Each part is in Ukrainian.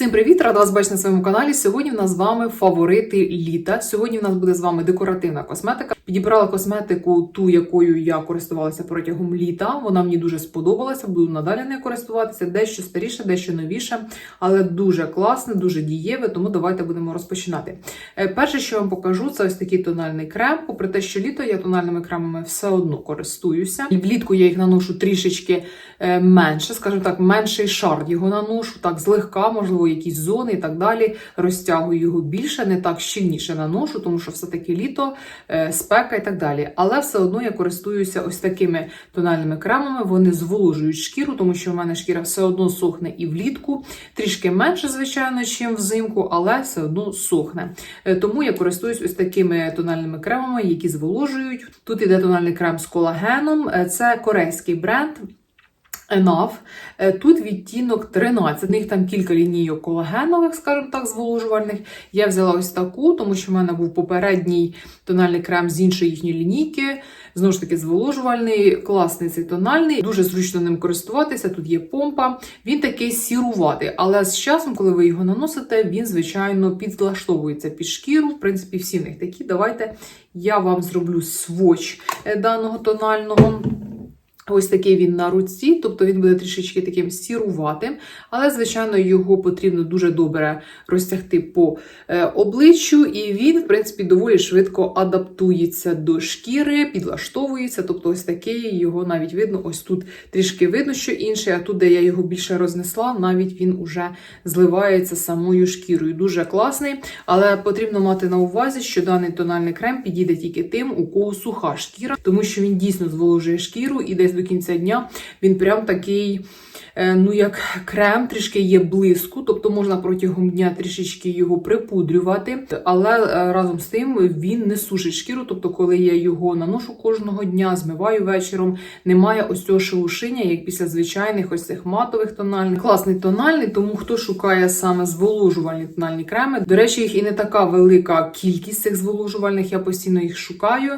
Всім привіт! Рада вас бачити на своєму каналі. Сьогодні в нас з вами фаворити літа. Сьогодні в нас буде з вами декоративна косметика. Підібрала косметику, ту, якою я користувалася протягом літа. Вона мені дуже сподобалася, буду надалі нею користуватися. Дещо старіше, дещо новіше, але дуже класне, дуже дієве, тому давайте будемо розпочинати. Е, Перше, що я вам покажу, це ось такий тональний крем. Попри те, що літо я тональними кремами все одно користуюся. І влітку я їх наношу трішечки е, менше, скажімо так, менший шар його наношу, так злегка, можливо, якісь зони і так далі. Розтягую його більше, не так щільніше наношу, тому що все-таки літо, е, спека і так далі. Але все одно я користуюся ось такими тональними кремами. Вони зволожують шкіру, тому що в мене шкіра все одно сохне і влітку, трішки менше, звичайно, ніж взимку, але все одно сохне. Е, Тому я користуюсь ось такими тональними кремами, які зволожують. Тут іде тональний крем з колагеном. Е, Це корейський бренд. Enough. Е, Тут відтінок 13. В них там кілька лінійок колагенових, скажімо так, зволожувальних. Я взяла ось таку, тому що в мене був попередній тональний крем з іншої їхньої лінійки. Знову ж таки, зволожувальний, класний цей тональний, дуже зручно ним користуватися. Тут є помпа. Він такий сіруватий, але з часом, коли ви його наносите, він, звичайно, підлаштовується під шкіру. В принципі, всі в них такі. Давайте я вам зроблю своч е, даного тонального. Ось такий він на руці, тобто він буде трішечки таким сіруватим, але, звичайно, його потрібно дуже добре розтягти по е, обличчю, і він, в принципі, доволі швидко адаптується до шкіри, підлаштовується. Тобто, ось такий його навіть видно. Ось тут трішки видно, що інше, а тут, де я його більше рознесла, навіть він уже зливається самою шкірою. Дуже класний, але потрібно мати на увазі, що даний тональний крем підійде тільки тим, у кого суха шкіра, тому що він дійсно зволожує шкіру і десь до кінця дня він прям такий. Е, Ну, як крем, трішки є блиску, тобто можна протягом дня трішечки його припудрювати, але е, разом з тим він не сушить шкіру. Тобто, коли я його наношу кожного дня, змиваю вечором, немає ось цього шелушиння, як після звичайних ось цих матових тональних. Класний тональний, тому хто шукає саме зволожувальні тональні креми. До речі, їх і не така велика кількість цих зволожувальних, я постійно їх шукаю.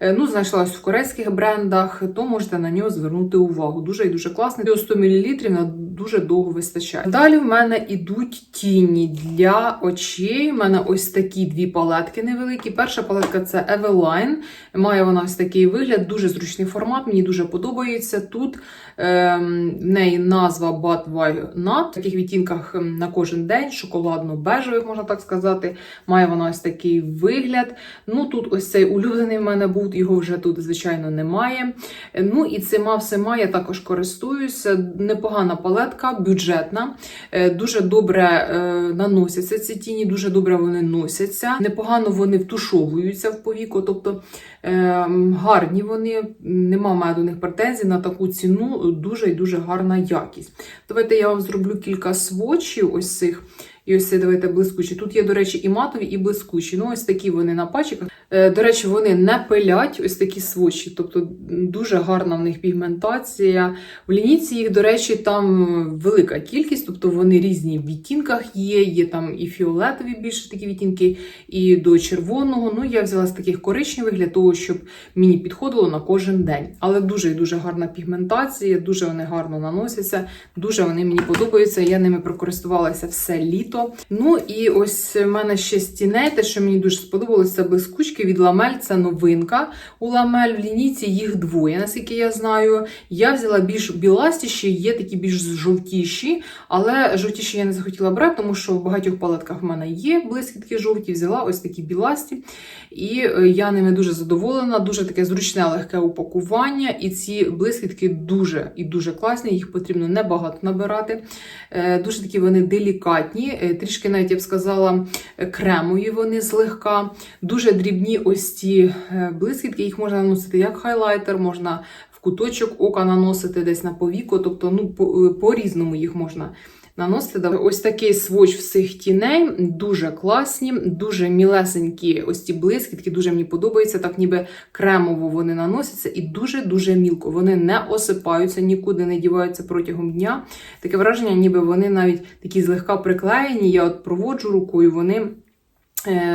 Е, Ну, знайшлась в корейських брендах, то можете на нього звернути увагу. Дуже і дуже класний. 100 мл на дуже довго вистачає. Далі в мене ідуть тіні для очей. У мене ось такі дві палетки невеликі. Перша палетка це Eveline. Має вона ось такий вигляд, дуже зручний формат, мені дуже подобається. Тут ем, в неї назва Bad Why Not. В таких відтінках ем, на кожен день, шоколадно-бежевих, можна так сказати. Має вона ось такий вигляд. Ну тут ось цей улюблений в мене був, його вже тут, звичайно, немає. Ну і цима всема я також користуюся. Непогана палетка, бюджетна, Е, дуже добре е, наносяться ці тіні, дуже добре вони носяться. Непогано вони втушовуються в повіку, тобто гарні вони, нема в мене до них претензій на таку ціну, дуже і дуже гарна якість. Давайте я вам зроблю кілька сводчів ось цих. І ось це давайте блискучі. Тут є, до речі, і матові, і блискучі. Ну, ось такі вони на пачках. Е, До речі, вони не пилять, ось такі свочі. Тобто дуже гарна в них пігментація. В лінійці їх, до речі, там велика кількість, тобто вони різні в відтінках є. Є там і фіолетові більше такі відтінки, і до червоного. Ну, я взяла з таких коричневих для того, щоб мені підходило на кожен день. Але дуже і дуже гарна пігментація, дуже вони гарно наносяться, дуже вони мені подобаються. Я ними прокористувалася все літо. Ну і ось в мене ще стіней, те, що мені дуже сподобалося, це блискучки від ламель. Це новинка. У ламель в лінійці їх двоє, наскільки я знаю. Я взяла більш біластіші, є такі більш жовтіші, але жовтіші я не захотіла брати, тому що в багатьох палетках в мене є блискітки жовті. Взяла ось такі біласті. І е, я ними дуже задоволена, дуже таке зручне, легке упакування. І ці блискітки дуже і дуже класні, їх потрібно небагато набирати. Е, Дуже такі вони делікатні, е, трішки навіть я б сказала, кремові вони злегка. Дуже дрібні ось ці е, блискітки, їх можна наносити як хайлайтер, можна в куточок ока наносити десь на повіку, тобто ну, по- по-різному їх можна наносити. Ось такий своч всіх тіней, дуже класні, дуже мілесенькі ось ці блискітки, дуже мені подобаються, так ніби кремово вони наносяться і дуже-дуже мілко. Вони не осипаються, нікуди не діваються протягом дня. Таке враження, ніби вони навіть такі злегка приклеєні. Я от проводжу рукою, вони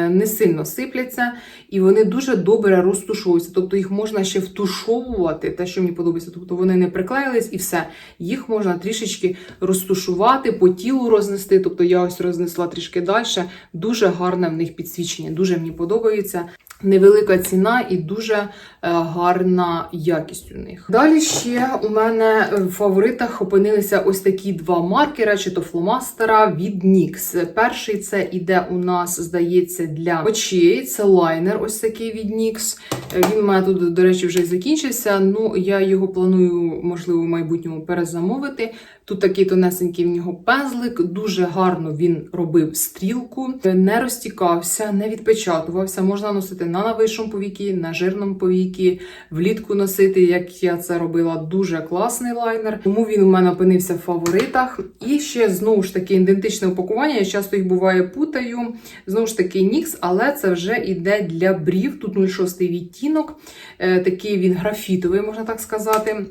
не сильно сипляться, і вони дуже добре розтушуються. Тобто їх можна ще втушовувати, те, що мені подобається. Тобто вони не приклеїлись і все. Їх можна трішечки розтушувати, по тілу рознести. Тобто я ось рознесла трішки далі. Дуже гарне в них підсвічення. Дуже мені подобається. Невелика ціна і дуже е, гарна якість у них. Далі ще у мене в фаворитах опинилися ось такі два маркера, чи то фломастера від NYX. Перший це іде у нас, здається, для очей. Це лайнер, ось такий від NYX. Він у мене тут, до речі, вже закінчився. Ну, я його планую, можливо, в майбутньому перезамовити. Тут такий тонесенький в нього пензлик, дуже гарно він робив стрілку, не розтікався, не відпечатувався. Можна носити на навишому повіки, на жирному повіки, влітку носити, як я це робила. Дуже класний лайнер. Тому він у мене опинився в фаворитах. І ще знову ж таки ідентичне упакування. Я часто їх буває путаю. Знову ж таки, NYX, але це вже іде для брів. Тут 06 відтінок. Е, Такий він графітовий, можна так сказати.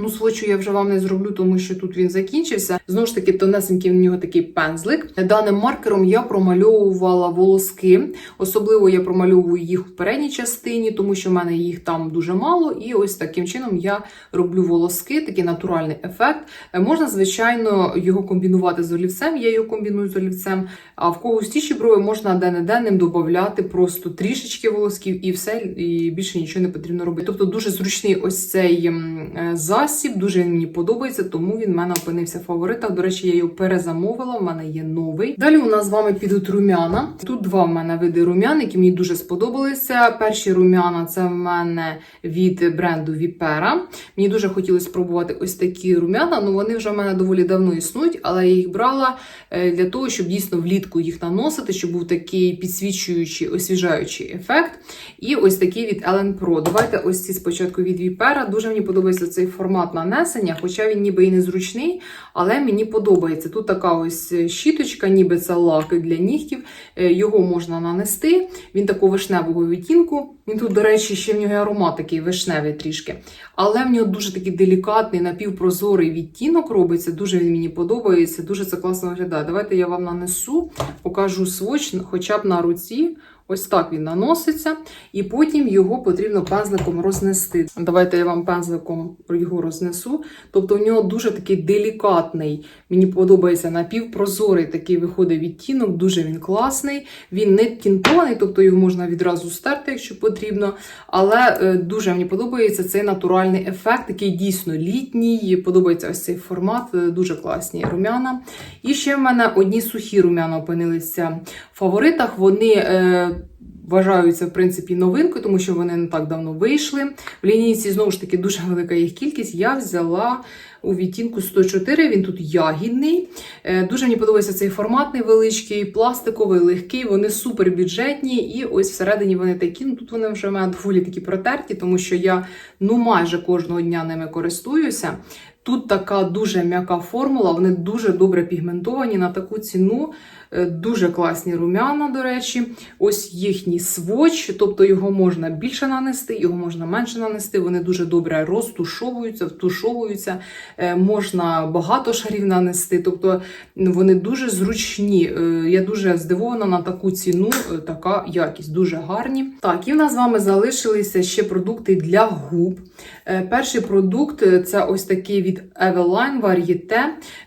Ну, свочу я вже вам не зроблю, тому що тут він закінчився. Знову ж таки, тонесенький в нього такий пензлик. Даним маркером я промальовувала волоски. Особливо я промальовую їх в передній частині, тому що в мене їх там дуже мало. І ось таким чином я роблю волоски, такий натуральний ефект. Е, Можна, звичайно, його комбінувати з олівцем. Я його комбіную з олівцем. А в кого густіші брови можна де-не-де ним додати просто трішечки волосків і все, і більше нічого не потрібно робити. Тобто дуже зручний ось цей е, засіб, дуже він мені подобається, тому він в мене опинився в фаворитах. До речі, я його перезамовила, в мене є новий. Далі у нас з вами підуть румяна. Тут два в мене види румян, які мені дуже сподобалися. Перші румяна це в мене від бренду Vipera. Мені дуже хотілося спробувати ось такі румяна. Ну вони вже в мене доволі давно існують, але я їх брала е, для того, щоб дійсно влітку їх наносити, щоб був такий підсвічуючий, освіжаючий ефект. І ось такий від Ellen Pro. Давайте ось ці спочатку від Vipera. Дуже мені подобається цей формат нанесення, хоча він ніби і не зручний, але мені подобається. Тут така ось щіточка, ніби це лак для нігтів. Е, Його можна нанести. Він такого вишневого відтінку. Він тут, до речі, ще в нього аромат такий вишневий трішки. Але в нього дуже такий делікатний, напівпрозорий відтінок робиться. Дуже він мені подобається, дуже це класно виглядає. Давайте я вам нанесу, покажу своч, хоча б на руці. Ось так він наноситься, і потім його потрібно пензликом рознести. Давайте я вам пензликом його рознесу. Тобто в нього дуже такий делікатний, мені подобається напівпрозорий такий виходить відтінок, дуже він класний. Він не тінтований, тобто його можна відразу стерти, якщо потрібно. Але е, дуже мені подобається цей натуральний ефект, такий дійсно літній. Подобається ось цей формат, е, дуже класні румяна. І ще в мене одні сухі румяна опинилися в фаворитах. Вони. Вважаються, в принципі, новинкою, тому що вони не так давно вийшли. В лінійці, знову ж таки, дуже велика їх кількість. Я взяла у відтінку 104, він тут ягідний. Е, Дуже мені подобається цей формат невеличкий, пластиковий, легкий, вони супер бюджетні. І ось всередині вони такі. Ну тут вони вже в мене доволі такі протерті, тому що я ну майже кожного дня ними користуюся. Тут така дуже м'яка формула, вони дуже добре пігментовані на таку ціну. Е, Дуже класні румяна, до речі. Ось їхній своч, тобто його можна більше нанести, його можна менше нанести. Вони дуже добре розтушовуються, втушовуються, Е, можна багато шарів нанести. Тобто вони дуже зручні. Е, Я дуже здивована на таку ціну, така якість, дуже гарні. Так, і в нас з вами залишилися ще продукти для губ. Е, Перший продукт е, це ось такий від Eveline Varieté.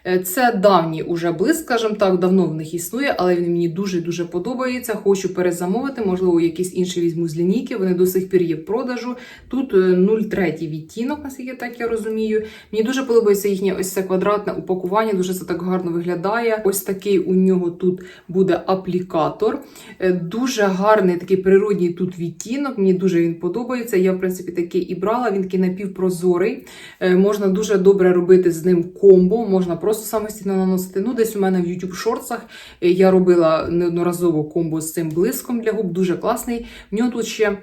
Е, Це давній уже блиск, скажімо так, давно в них існує, але він мені дуже-дуже подобається. Хочу перезамовити, можливо, якийсь інший візьму з лінійки. Вони до сих пір є в продажу. Тут е, 0,3 відтінок, наскільки так я розумію. Мені дуже подобається їхнє ось це квадратне упакування, дуже це так гарно виглядає. Ось такий у нього тут буде аплікатор. Дуже гарний такий природній тут відтінок. Мені дуже він подобається. Я, в принципі, такий і брала. Він такий напівпрозорий. Е, Можна дуже добре робити з ним комбо, можна просто самостійно наносити. Ну, десь у мене в YouTube шорцах е, я робила неодноразово комбо з цим блиском для губ. Дуже класний. В нього тут ще.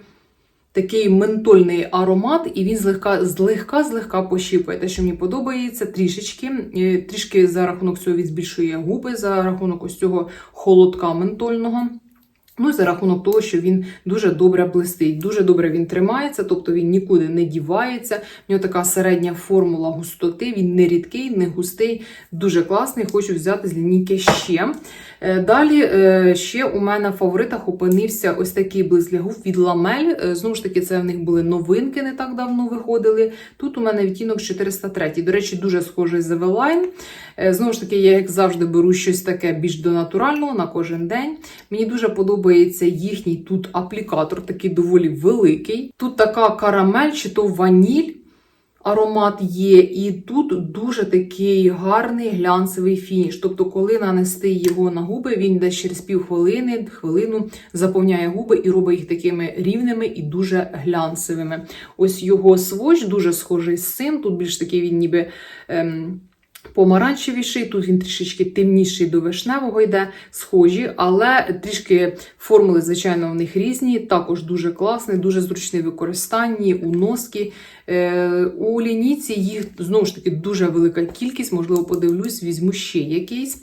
Такий ментольний аромат, і він злегка злегка злегка пощіпує. Те, що мені подобається, трішечки. Е, Трішки за рахунок цього він збільшує губи, за рахунок ось цього холодка ментольного. Ну, за рахунок того, що він дуже добре блистить, дуже добре він тримається, тобто він нікуди не дівається. В нього така середня формула густоти, він не рідкий, не густий, дуже класний. Хочу взяти з лінійки ще. Е, Далі е, ще у мене в фаворитах опинився ось такий губ від ламель. Е, Знову ж таки, це в них були новинки, не так давно виходили. Тут у мене відтінок 403. До речі, дуже схожий з Eveline. Е, Знову ж таки, я як завжди беру щось таке більш до натурального на кожен день. Мені дуже подобається їхній тут аплікатор, такий доволі великий. Тут така карамель чи то ваніль. Аромат є, і тут дуже такий гарний глянцевий фініш. Тобто, коли нанести його на губи, він десь через півхвилини, хвилину заповняє губи і робить їх такими рівними і дуже глянцевими. Ось його сводч дуже схожий з цим. Тут більш такий він ніби. Ем, Помаранчевіший, тут він трішечки темніший до вишневого йде, схожі, але трішки формули, звичайно, в них різні. Також дуже класний, дуже зручний в використанні, у носки. Е, у лінійці їх знову ж таки дуже велика кількість, можливо, подивлюсь, візьму ще якийсь.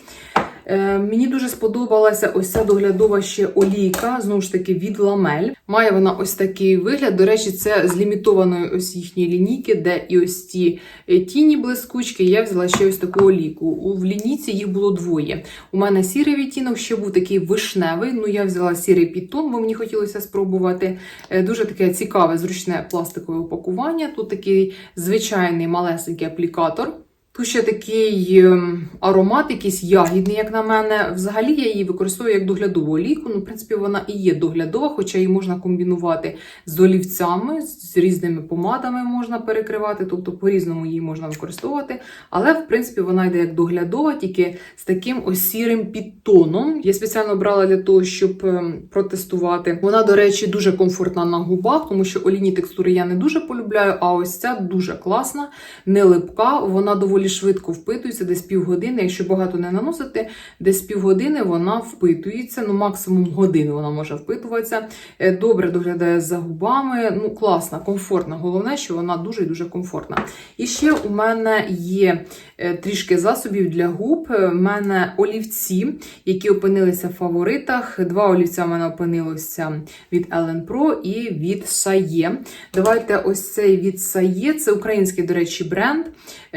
Е, Мені дуже сподобалася ось ця доглядова ще олійка, знову ж таки, від ламель. Має вона ось такий вигляд. До речі, це з лімітованої ось їхньої лінійки, де і ось ті е, тіні блискучки. Я взяла ще ось таку олійку. В лінійці їх було двоє. У мене сірий відтінок, ще був такий вишневий. Ну, я взяла сірий підтон, бо мені хотілося спробувати. Е, Дуже таке цікаве, зручне пластикове упакування. Тут такий звичайний малесенький аплікатор. Тут ще такий ем, аромат, якийсь ягідний, як на мене. Взагалі я її використовую як доглядову олійку. Ну, в принципі, вона і є доглядова, хоча її можна комбінувати з олівцями, з різними помадами можна перекривати, тобто по-різному її можна використовувати. Але, в принципі, вона йде як доглядова, тільки з таким ось сірим підтоном. Я спеціально брала для того, щоб ем, протестувати. Вона, до речі, дуже комфортна на губах, тому що олійні текстури я не дуже полюбляю, а ось ця дуже класна, не липка, вона доволі швидко впитується, десь півгодини. Якщо багато не наносити, десь півгодини вона впитується, ну максимум години вона може впитуватися. Е, Добре доглядає за губами. Ну, класна, комфортна. Головне, що вона дуже і дуже комфортна. І ще у мене є е, трішки засобів для губ. У мене олівці, які опинилися в фаворитах. Два олівця в мене опинилося від Ellen Pro і від Saye. Давайте ось цей від Saye. Це український, до речі, бренд.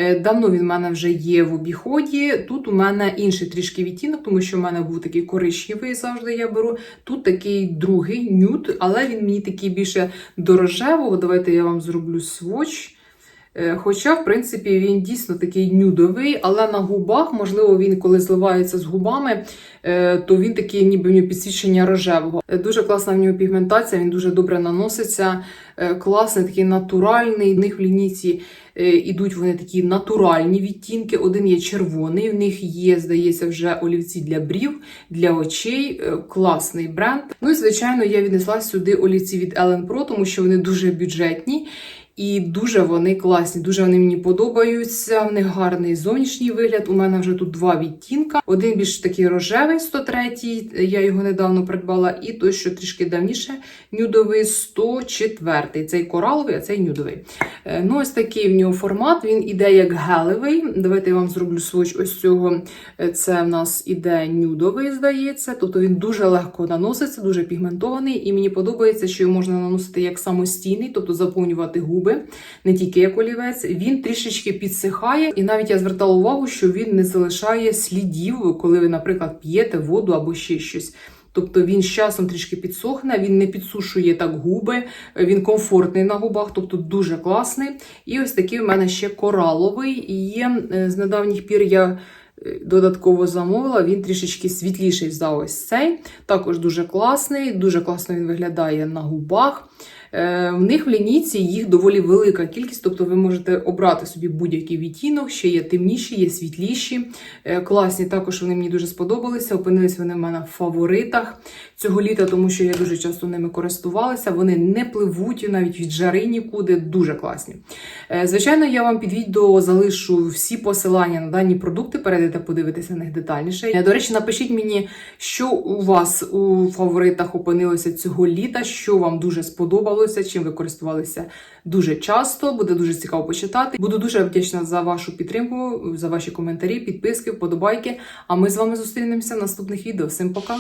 Е, Давно він в мене вже є в обіході. Тут у мене інший трішки відтінок, тому що в мене був такий коричневий, завжди я беру. Тут такий другий нюд, але він мені такий більше до рожевого. Давайте я вам зроблю сводч. Е, Хоча, в принципі, він дійсно такий нюдовий, але на губах, можливо, він коли зливається з губами, е, то він такий, ніби в нього підсвічення рожевого. Дуже класна в нього пігментація, він дуже добре наноситься. Класний, такий натуральний. В них в лінійці ідуть вони такі натуральні відтінки. Один є червоний, в них є, здається, вже олівці для брів, для очей. Е, Класний бренд. Ну і звичайно, я віднесла сюди олівці від Ellen Pro, тому що вони дуже бюджетні. І дуже вони класні, дуже вони мені подобаються. В них гарний зовнішній вигляд. У мене вже тут два відтінка. Один більш такий рожевий, 103, я його недавно придбала, і той, що трішки давніше, нюдовий 104. Цей кораловий, а цей нюдовий. Е, Ну, ось такий в нього формат. Він іде як гелевий. Давайте я вам зроблю сводч ось цього. Е, Це в нас іде нюдовий, здається. Тобто він дуже легко наноситься, дуже пігментований. І мені подобається, що його можна наносити як самостійний, тобто заповнювати губи, не тільки як олівець. Він трішечки підсихає, і навіть я звертала увагу, що він не залишає слідів, коли ви, наприклад, п'єте воду або ще щось. Тобто він з часом трішки підсохне, він не підсушує так губи, він комфортний на губах, тобто дуже класний. І ось такий в мене ще кораловий. Є е, з недавніх пір я. е, Додатково замовила, він трішечки світліший за ось цей. Також дуже класний, дуже класно він виглядає на губах. Е, В них в лінійці їх доволі велика кількість, тобто ви можете обрати собі будь-який відтінок, ще є темніші, є світліші. Е, Класні, також вони мені дуже сподобалися. Опинились вони в мене в фаворитах цього літа, тому що я дуже часто ними користувалася. Вони не пливуть навіть від жари нікуди, дуже класні. Е, Звичайно, я вам під відео залишу всі посилання на дані продукти, перейдете подивитися на них детальніше. До речі, напишіть мені, що у вас у фаворитах опинилося цього літа, що вам дуже сподобалося, чим ви користувалися дуже часто. Буде дуже цікаво почитати. Буду дуже вдячна за вашу підтримку, за ваші коментарі, підписки, вподобайки. А ми з вами зустрінемося в наступних відео. Всім пока!